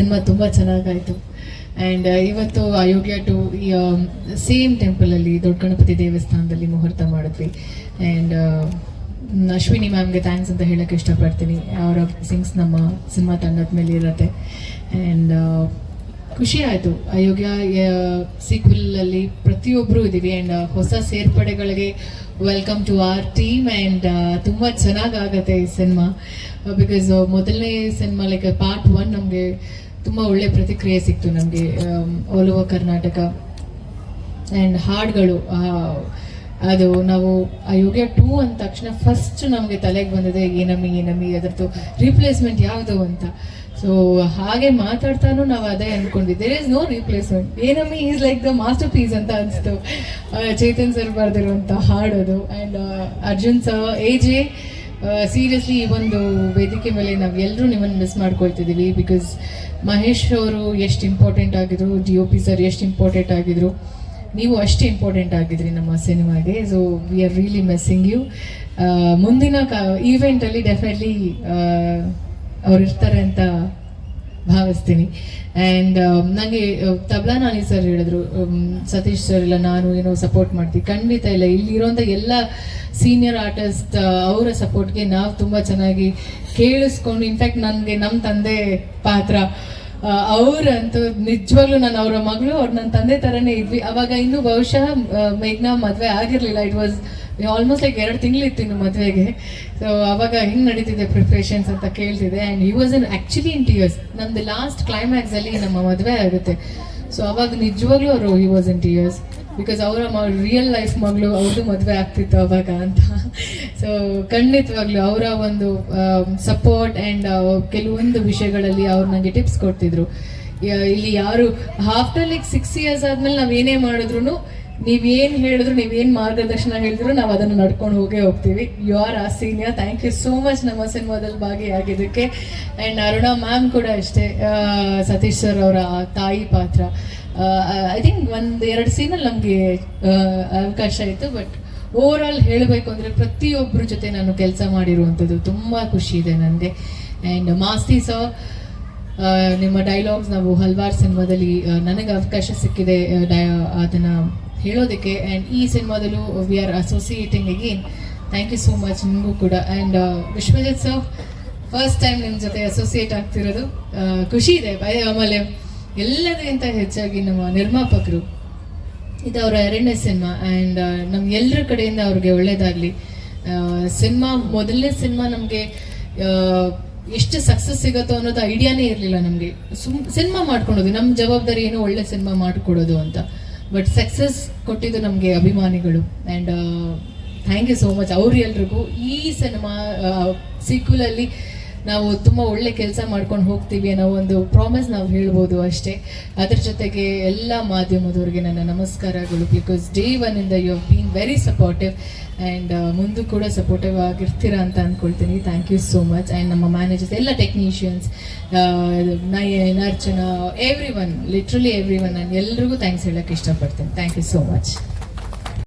Cinema ತುಂಬ ಚೆನ್ನಾಗಾಯಿತು. And ಇವತ್ತು Ayogya to same ಟೆಂಪಲಲ್ಲಿ ದೊಡ್ಡ ಗಣಪತಿ ದೇವಸ್ಥಾನದಲ್ಲಿ ಮುಹೂರ್ತ ಮಾಡಿದ್ವಿ. ಆ್ಯಂಡ್ ಅಶ್ವಿನಿ ಮ್ಯಾಮ್ಗೆ ಥ್ಯಾಂಕ್ಸ್ ಅಂತ ಹೇಳೋಕ್ಕೆ ಇಷ್ಟಪಡ್ತೀನಿ. ಅವರ ಸಿಂಗ್ಸ್ ನಮ್ಮ ಸಿನಿಮಾ ತಂಡದ ಮೇಲೆ ಇರುತ್ತೆ. ಆ್ಯಂಡ್ ಖುಷಿ ಆಯಿತು. ಅಯೋಗ್ಯ ಸೀಕ್ವೆಲಲ್ಲಿ ಪ್ರತಿಯೊಬ್ಬರು ಇದ್ದೀವಿ. ಆ್ಯಂಡ್ ಹೊಸ ಸೇರ್ಪಡೆಗಳಿಗೆ welcome to our team and ತುಂಬ ಚೆನ್ನಾಗಾಗತ್ತೆ ಈ ಸಿನಿಮಾ. ಬಿಕಾಸ್ ಮೊದಲನೇ ಸಿನಿಮಾ ಲೈಕ್ ಪಾರ್ಟ್ ಒನ್ ನಮಗೆ ತುಂಬ ಒಳ್ಳೆ ಪ್ರತಿಕ್ರಿಯೆ ಸಿಕ್ತು ನಮಗೆ ಆಲ್ ಓವರ್ ಕರ್ನಾಟಕ ಆ್ಯಂಡ್ ಹಾಡುಗಳು ಅದು ನಾವು ಅಯೋಗ್ಯ ಟೂ ಅಂದ ತಕ್ಷಣ ಫಸ್ಟ್ ನಮಗೆ ತಲೆಗೆ ಬಂದಿದೆ ಏನಮ್ಮಿ ಏನಮ್ಮಿ ಅದರದ್ದು ರೀಪ್ಲೇಸ್ಮೆಂಟ್ ಯಾವುದು ಅಂತ. ಸೊ ಹಾಗೆ ಮಾತಾಡ್ತಾನು ನಾವು ಅದೇ ಅನ್ಕೊಂಡ್ವಿ. ದೇರ್ ಇಸ್ ನೋ ರೀಪ್ಲೇಸ್ಮೆಂಟ್ ಏನಮ್ಮಿ is like the masterpiece ಅಂತ ಅನಿಸ್ತು. ಚೇತನ್ ಸರ್ ಬರೆದಿರುವಂಥ ಹಾಡೋದು. And Arjun sir A J seriously ಈ ಒಂದು ವೇದಿಕೆ ಮೇಲೆ ನಾವು ಎಲ್ಲರೂ ನಿಮ್ಮನ್ನು ಮಿಸ್ ಮಾಡ್ಕೊಳ್ತಿದ್ದೀವಿ ಬಿಕಾಸ್ ಮಹೇಶ್ ಅವರು ಎಷ್ಟು ಇಂಪಾರ್ಟೆಂಟ್ ಆಗಿದ್ರು ಡಿ ಒ ಪಿ ಸರ್ ಎಷ್ಟು ಇಂಪಾರ್ಟೆಂಟ್ ಆಗಿದ್ರು. ನೀವು ಅಷ್ಟೇ ಇಂಪಾರ್ಟೆಂಟ್ ಆಗಿದ್ರಿ ನಮ್ಮ ಸಿನಿಮಾಗೆ so we are really missing you ಮುಂದಿನ ಕ ಈವೆಂಟಲ್ಲಿ ಡೆಫಿನೆಟ್ಲಿ ಅವ್ರು ಇರ್ತಾರೆ ಅಂತ ಭಾವಿಸ್ತೀನಿ. ಆ್ಯಂಡ್ ನನಗೆ ತಬ್ಲಾ ನಾನಿ ಸರ್ ಹೇಳಿದ್ರು um, ಸತೀಶ್ ಸರ್ ಇಲ್ಲ ನಾನು ಏನೋ ಸಪೋರ್ಟ್ ಮಾಡ್ತೀನಿ ಖಂಡಿತ ಇಲ್ಲ ಇಲ್ಲಿರೋಂಥ ಎಲ್ಲ ಸೀನಿಯರ್ ಆರ್ಟಿಸ್ಟ್ ಅವರ ಸಪೋರ್ಟ್ಗೆ ನಾವು ತುಂಬ ಚೆನ್ನಾಗಿ ಕೇಳಿಸ್ಕೊಂಡು ಇನ್ಫ್ಯಾಕ್ಟ್ ನನಗೆ ನಮ್ಮ ತಂದೆ ಪಾತ್ರ ಅವರಂತೂ ನಿಜವಾಗ್ಲೂ ನಾನು ಅವರ ಮಗಳು ಅವ್ರು ನನ್ನ ತಂದೆ ಥರನೇ ಇದ್ವಿ. ಅವಾಗ ಇನ್ನೂ ಬಹುಶಃ ಮೇಘ್ನಾ ಮದುವೆ ಆಗಿರಲಿಲ್ಲ. ಇಟ್ ವಾಸ್ ಆಲ್ಮೋಸ್ಟ್ ಲೈಕ್ ಎರಡು ತಿಂಗಳಿತ್ತು ಇನ್ನು ಮದುವೆಗೆ. ಸೊ ಅವಾಗ ಹಿಂಗೆ ನಡೀತಿದೆ ಪ್ರಿಪ್ರೇಷನ್ಸ್ ಅಂತ ಕೇಳ್ತಿದೆ. And he was in actually in tears ನಮ್ದು ಲಾಸ್ಟ್ ಕ್ಲೈಮ್ಯಾಕ್ಸಲ್ಲಿ ನಮ್ಮ ಮದುವೆ ಆಗುತ್ತೆ. ಸೊ ಅವಾಗ ನಿಜವಾಗ್ಲೂ ಅವರು he was in tears because ಅವರ ಮ ರಿಯಲ್ ಲೈಫ್ ಮಗಳು ಅವ್ರದ್ದು ಮದುವೆ ಆಗ್ತಿತ್ತು ಅವಾಗ ಅಂತ. ಸೊ ಖಂಡಿತವಾಗ್ಲೂ ಅವರ ಒಂದು ಸಪೋರ್ಟ್ ಆ್ಯಂಡ್ ಕೆಲವೊಂದು ವಿಷಯಗಳಲ್ಲಿ ಅವ್ರು ನನಗೆ ಟಿಪ್ಸ್ ಕೊಡ್ತಿದ್ರು. ಇಲ್ಲಿ ಯಾರು ಆಫ್ಟರ್ ಲೈಕ್ ಸಿಕ್ಸ್ ಇಯರ್ಸ್ ಆದಮೇಲೆ ನಾವು ಏನೇ ಮಾಡಿದ್ರು ನೀವೇನು ಹೇಳಿದ್ರು, ನೀವೇನು ಮಾರ್ಗದರ್ಶನ ಹೇಳಿದ್ರು, ನಾವು ಅದನ್ನು ನಡ್ಕೊಂಡು ಹೋಗೇ ಹೋಗ್ತೀವಿ. You are a senior thank you so much ನಮ್ಮ ಸಿನಿಮಾದಲ್ಲಿ ಭಾಗಿಯಾಗಿದ್ದಕ್ಕೆ. ಆ್ಯಂಡ್ ಅರುಣ ಮ್ಯಾಮ್ ಕೂಡ ಅಷ್ಟೇ. ಸತೀಶ್ ಸರ್ ಅವರ ತಾಯಿ ಪಾತ್ರ. ಐ ಥಿಂಕ್ ಒಂದು ಎರಡು ಸೀನಲ್ಲಿ ನಮಗೆ ಅವಕಾಶ ಇತ್ತು. ಬಟ್ ಓವರ್ ಆಲ್ ಹೇಳಬೇಕು ಅಂದರೆ ಪ್ರತಿಯೊಬ್ಬರ ಜೊತೆ ನಾನು ಕೆಲಸ ಮಾಡಿರುವಂಥದ್ದು ತುಂಬ ಖುಷಿ ಇದೆ ನನಗೆ ಆ್ಯಂಡ್ ಮಾಸ್ತಿ ಸರ್ ನಿಮ್ಮ ಡೈಲಾಗ್ಸ್ ನಾವು ಹಲವಾರು ಸಿನಿಮಾದಲ್ಲಿ ನನಗೆ ಅವಕಾಶ ಸಿಕ್ಕಿದೆ ಡಯ- ಅದನ್ನ ಹೇಳೋದಕ್ಕೆ ಆ್ಯಂಡ್ ಈ ಸಿನಿಮಾದಲ್ಲೂ we are associating again thank you so much ನಿಮಗೂ ಕೂಡ. And Vishwajit sir first time ನಿಮ್ಮ ಜೊತೆ ಅಸೋಸಿಯೇಟ್ ಆಗ್ತಿರೋದು ಖುಷಿ ಇದೆ. ಬೈ- ಆಮೇಲೆ ಎಲ್ಲದಕ್ಕಿಂತ ಹೆಚ್ಚಾಗಿ ನಮ್ಮ ನಿರ್ಮಾಪಕರು, ಇದು ಅವರ ಎರಡನೇ ಸಿನಿಮಾ. ಆ್ಯಂಡ್ ನಮ್ಮ ಎಲ್ಲರ ಕಡೆಯಿಂದ ಅವ್ರಿಗೆ ಒಳ್ಳೇದಾಗಲಿ. ಸಿನಿಮಾ, ಮೊದಲನೇ ಸಿನಿಮಾ ನಮಗೆ ಎಷ್ಟು ಸಕ್ಸಸ್ ಸಿಗುತ್ತೋ ಅನ್ನೋದು ಐಡಿಯಾನೇ ಇರಲಿಲ್ಲ ನಮಗೆ. ಸುಮ್, ಸಿನಿಮಾ ಮಾಡ್ಕೊಳೋದು ನಮ್ಮ ಜವಾಬ್ದಾರಿ ಏನು ಒಳ್ಳೆ ಸಿನಿಮಾ ಮಾಡಿಕೊಡೋದು ಅಂತ. ಬಟ್ ಸಕ್ಸಸ್ ಕೊಟ್ಟಿದ್ದು ನಮಗೆ ಅಭಿಮಾನಿಗಳು. And thank you so much ಅವ್ರು ಎಲ್ರಿಗೂ ಈ ಸಿನಿಮಾ ಸೀಕ್ವಲಲ್ಲಿ ನಾವು ತುಂಬ ಒಳ್ಳೆ ಕೆಲಸ ಮಾಡ್ಕೊಂಡು ಹೋಗ್ತೀವಿ ಅನ್ನೋ ಒಂದು ಪ್ರಾಮಿಸ್ ನಾವು ಹೇಳ್ಬೋದು ಅಷ್ಟೇ. ಅದ್ರ ಜೊತೆಗೆ ಎಲ್ಲ ಮಾಧ್ಯಮದವ್ರಿಗೆ ನನ್ನ ನಮಸ್ಕಾರಗಳು ಬಿಕಾಸ್ ಡೇ ಒನ್ ಇಂದ you have been very supportive and ಮುಂದೂ ಕೂಡ ಸಪೋರ್ಟಿವ್ ಆಗಿರ್ತೀರಾ ಅಂತ ಅಂದ್ಕೊಳ್ತೀನಿ thank you so much and ನಮ್ಮ ಮ್ಯಾನೇಜರ್ಸ್ ಎಲ್ಲ technicians Nayan Archana every one literally every one ನಾನು ಎಲ್ರಿಗೂ ಥ್ಯಾಂಕ್ಸ್ ಹೇಳೋಕ್ಕೆ ಇಷ್ಟಪಡ್ತೀನಿ. Thank you so much